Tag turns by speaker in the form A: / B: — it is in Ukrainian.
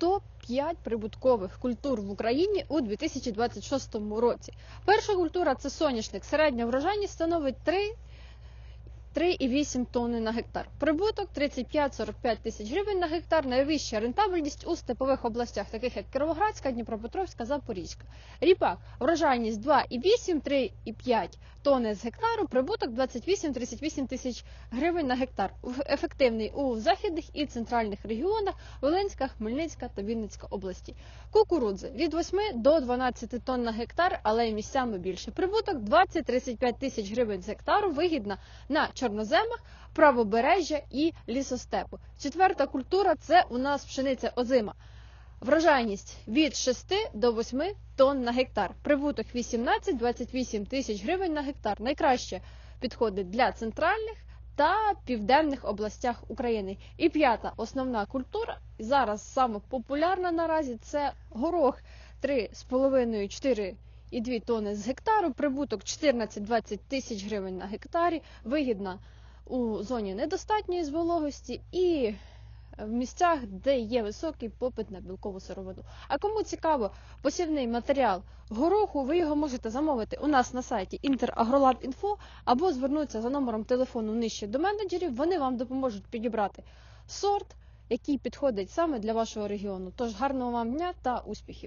A: топ-5 прибуткових культур в Україні у 2026 році. Перша культура це соняшник. Середня врожайність становить 3 3,8 тонни на гектар. Прибуток 35-45 тисяч гривень на гектар. Найвища рентабельність у степових областях, таких як Кіровоградська, Дніпропетровська, Запорізька. Ріпак, врожайність 2,8, 3,5 тонни з гектару, прибуток 28-38 тисяч гривень на гектар. Ефективний у західних і центральних регіонах Волинська, Хмельницька та Вінницька області. Кукурудзи від 8 до 12 тонн на гектар, але й місцями більше. Прибуток 20-35 тисяч гривень з гектару вигідна на чорноземах, правобережжя і лісостепу. Четверта культура це у нас пшениця озима. Врожайність від 6 до 8 тонн на гектар. Прибуток 18-28 тисяч гривень на гектар. Найкраще підходить для центральних та південних областях України. І п'ята основна культура, зараз саме популярна наразі, це горох 3,5-4 і 2 тони з гектару, прибуток 14-20 тисяч гривень на гектарі, вигідна у зоні недостатньої з вологості і в місцях, де є високий попит на білкову сировину. А кому цікаво посівний матеріал гороху, ви його можете замовити у нас на сайті interagrolab.info або звернутися за номером телефону нижче до менеджерів. Вони вам допоможуть підібрати сорт, який підходить саме для вашого регіону. Тож гарного вам дня та успіхів!